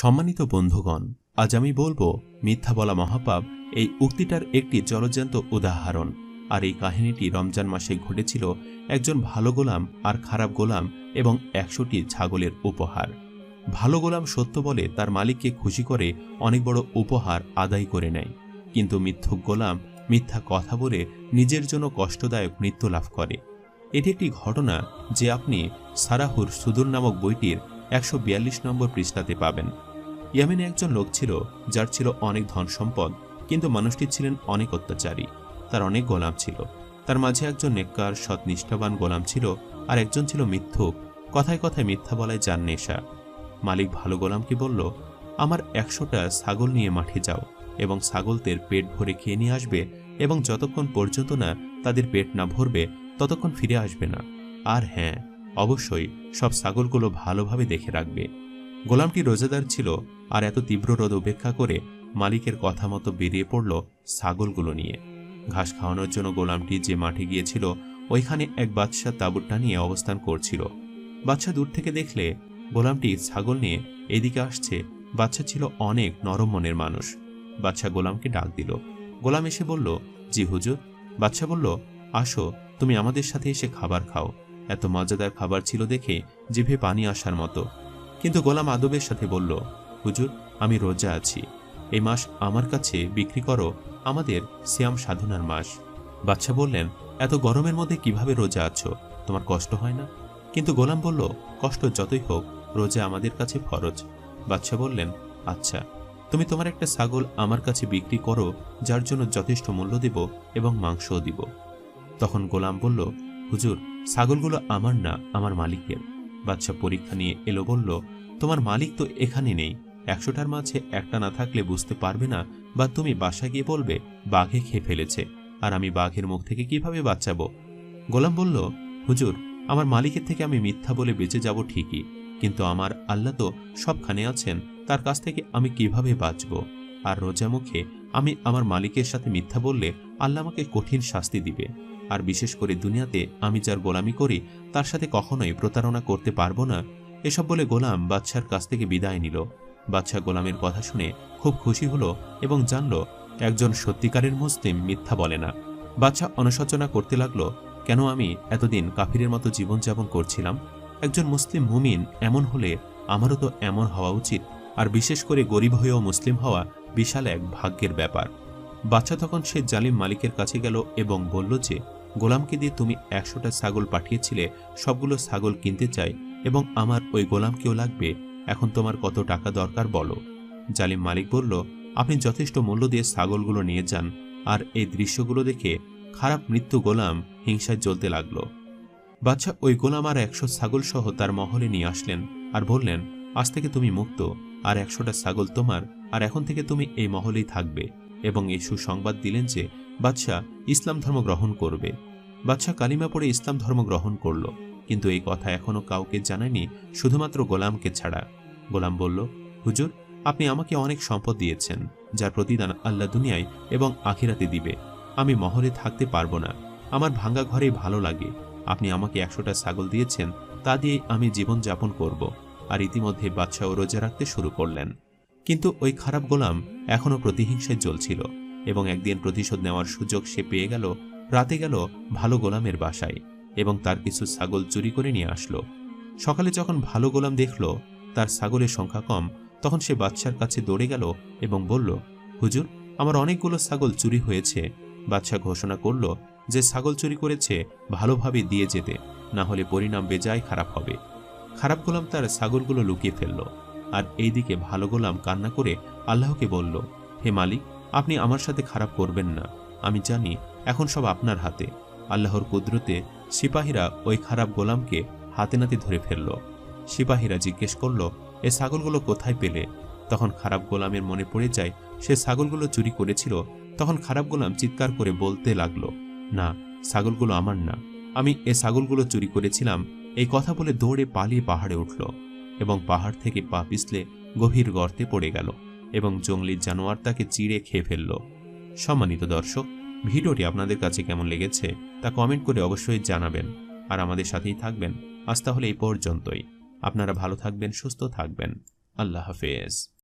সম্মানিত বন্ধুগণ, আজ আমি বলব, মিথ্যা বলা মহাপাপ এই উক্তিটার একটি জলজ্যান্ত উদাহরণ। আর এই কাহিনীটি রমজান মাসে ঘটেছিল একজন ভালো গোলাম আর খারাপ গোলাম এবং একশোটি ছাগলের উপহার। ভালো গোলাম সত্য বলে তার মালিককে খুশি করে অনেক বড় উপহার আদায় করে নেয়। কিন্তু মিথ্যুক গোলাম মিথ্যা কথা বলে নিজের জন্য কষ্টদায়ক মৃত্যু লাভ করে। এটি একটি ঘটনা যে আপনি সারাহুর সুদূর নামক বইটির একশো বিয়াল্লিশ নম্বর পৃষ্ঠাতে পাবেন। ইয়ামেনে একজন লোক ছিল, যার ছিল অনেক ধন সম্পদ, কিন্তু মানুষটি ছিলেন অনেক অত্যাচারী। তার অনেক গোলাম ছিল। তার মাঝে একজন নেককার সৎ নিষ্ঠাবান গোলাম ছিল আর একজন ছিল মিথ্যুক। কথায় কথায় মিথ্যা বলায় যান নেশা। মালিক ভালো গোলামকে বলল, আমার একশোটা ছাগল নিয়ে মাঠে যাও এবং ছাগলদের পেট ভরে খেয়ে নিয়ে আসবে এবং যতক্ষণ পর্যন্ত না তাদের পেট না ভরবে, ততক্ষণ ফিরে আসবে না। আর হ্যাঁ অবশ্যই সব ছাগলগুলো ভালোভাবে দেখে রাখবে। গোলামটি রোজাদার ছিল আর এত তীব্র রোদ উপেক্ষা করে মালিকের কথা মতো বেরিয়ে পড়ল ছাগলগুলো নিয়ে। ঘাস খাওয়ানোর জন্য গোলামটি যে মাঠে গিয়েছিল, ওইখানে এক বাদশাহ তাঁবুরটা নিয়ে অবস্থান করছিল। বাচ্চা দূর থেকে দেখলে গোলামটি ছাগল নিয়ে এদিকে আসছে। বাচ্চা ছিল অনেক নরম মনের মানুষ। বাচ্চা গোলামকে ডাক দিল। গোলাম এসে বলল, জি হুজুর। বাচ্চা বলল, আসো, তুমি আমাদের সাথে এসে খাবার খাও। এত মজাদার খাবার ছিল দেখে জিভে পানি আসার মতো। কিন্তু গোলাম আদবের সাথে বলল, হুজুর, আমি রোজা আছি। এই মাস আমার কাছে বিক্রি করো আমাদের সিয়াম সাধনার মাস। বাচ্চা বললেন, এত গরমের মধ্যে কীভাবে রোজা আছো? তোমার কষ্ট হয় না? কিন্তু গোলাম বলল, কষ্ট যতই হোক, রোজা আমাদের কাছে ফরজ। বাচ্চা বললেন আচ্ছা তুমি তোমার একটা ছাগল আমার কাছে বিক্রি করো, যার জন্য যথেষ্ট মূল্য দিব এবং মাংসও দিব। তখন গোলাম বলল, হুজুর, ছাগলগুলো আমার না, আমার মালিকের। বাচ্চা পরীক্ষা নিয়ে এলো, বলল, তোমার মালিক তো এখানে নেই। একশোটার মাঝে একটা না থাকলে বুঝতে পারবে না বা তুমি বাসা গিয়ে বলবে, বাঘে খেয়ে ফেলেছে। আর আমি বাঘের মুখ থেকে কীভাবে বাঁচাবো? গোলাম বলল, হুজুর, আমার মালিকের থেকে আমি মিথ্যা বলে বেঁচে যাব ঠিকই, কিন্তু আমার আল্লাহ তো সবখানে আছেন, তার কাছ থেকে আমি কীভাবে বাঁচব? আর রোজা মুখে আমি আমার মালিকের সাথে মিথ্যা বললে আল্লাহ আমাকে কঠিন শাস্তি দিবে। আর বিশেষ করে দুনিয়াতে আমি যার গোলামি করি, তার সাথে কখনোই প্রতারণা করতে পারব না। এসব বলে গোলাম বাদশার কাছ থেকে বিদায় নিল। বাদশা গোলামের কথা শুনে খুব খুশি হলো এবং জানল, একজন সত্যিকারের মুসলিম মিথ্যা বলে না। বাদশা অনুশোচনা করতে লাগল, কেন আমি এতদিন কাফিরের মতো জীবনযাপন করছিলাম? একজন মুসলিম মুমিন এমন হলে আমারও তো এমন হওয়া উচিত, আর বিশেষ করে গরিব হয়েও মুসলিম হওয়া বিশাল এক ভাগ্যের ব্যাপার। বাচ্চা তখন সে জালিম মালিকের কাছে গেল এবং বলল যে গোলামকে দিয়ে তুমি একশোটা ছাগল পাঠিয়েছিলে, সবগুলো ছাগল কিনতে চাই এবং আমার ওই গোলামকেও লাগবে। এখন তোমার কত টাকা দরকার বলো। জালিম মালিক বলল, আপনি যথেষ্ট মূল্য দিয়ে ছাগলগুলো নিয়ে যান। আর এই দৃশ্যগুলো দেখে খারাপ মৃত্যু গোলাম হিংসায় জ্বলতে লাগল। বাচ্চা ওই গোলাম আর একশো ছাগল সহ তার মহলে নিয়ে আসলেন আর বললেন, আজ থেকে তুমি মুক্ত, আর একশোটা ছাগল তোমার, আর এখন থেকে তুমি এই মহলেই থাকবে। এবং এই সুসংবাদ দিলেন যে বাদশাহ ইসলাম ধর্ম গ্রহণ করবে। বাদশাহ কালিমা পড়ে ইসলাম ধর্ম গ্রহণ করল, কিন্তু এই কথা এখনও কাউকে জানায়নি, শুধুমাত্র গোলামকে ছাড়া। গোলাম বলল, হুজুর, আপনি আমাকে অনেক সম্পদ দিয়েছেন, যার প্রতিদান আল্লাহ দুনিয়ায় এবং আখিরাতে দিবে। আমি মহলে থাকতে পারব না। আমার ভাঙ্গা ঘরেই ভালো লাগে। আপনি আমাকে একশোটা ছাগল দিয়েছেন, তা দিয়ে আমি জীবন যাপন করব। আর ইতিমধ্যে বাদশাহ রোজা রাখতে শুরু করলেন। কিন্তু ওই খারাপ গোলাম এখনও প্রতিহিংসায় জ্বলছিল। এবং একদিন প্রতিশোধ নেওয়ার সুযোগ সে পেয়ে গেল, রাতে গেল ভালো গোলামের বাসায় এবং তার কিছু ছাগল চুরি করে নিয়ে আসলো। সকালে যখন ভালো গোলাম দেখল, তার ছাগলের সংখ্যা কম, তখন সে বাদশার কাছে দৌড়ে গেল এবং বলল, হুজুর, আমার অনেকগুলো ছাগল চুরি হয়েছে। বাদশাহ ঘোষণা করল যে ছাগল চুরি করেছে ভালোভাবে দিয়ে যেতে, না হলে পরিণাম বেজায় খারাপ হবে। খারাপ গোলাম তার ছাগলগুলো লুকিয়ে ফেলল। আর এইদিকে ভালো গোলাম কান্না করে আল্লাহকে বলল, হে মালিক আপনি আমার সাথে খারাপ করবেন না। আমি জানি, এখন সব আপনার হাতে। আল্লাহর কুদরতে সিপাহীরা ওই খারাপ গোলামকে হাতে নাতে ধরে ফেলল। সিপাহীরা জিজ্ঞেস করল, এ ছাগলগুলো কোথায় পেলে? তখন খারাপ গোলামের মনে পড়ে যায়, সে ছাগলগুলো চুরি করেছিল। তখন খারাপ গোলাম চিৎকার করে বলতে লাগল, না, ছাগলগুলো আমার না। আমি এ ছাগলগুলো চুরি করেছিলাম। এই কথা বলে দৌড়ে পালিয়ে পাহাড়ে উঠল এবং পাহাড় থেকে পা পিছলে গভীর গর্তে পড়ে গেল। এবং জঙ্গলি জানোয়ার তাকে চিড়ে খেয়ে ফেলল। সম্মানিত দর্শক, ভিডিওটি আপনাদের কাছে কেমন লেগেছে তা কমেন্ট করে অবশ্যই জানাবেন। আর আমাদের সাথেই থাকবেন। আজ তাহলে এই পর্যন্তই। আপনারা ভালো থাকবেন, সুস্থ থাকবেন। আল্লাহ হাফেজ।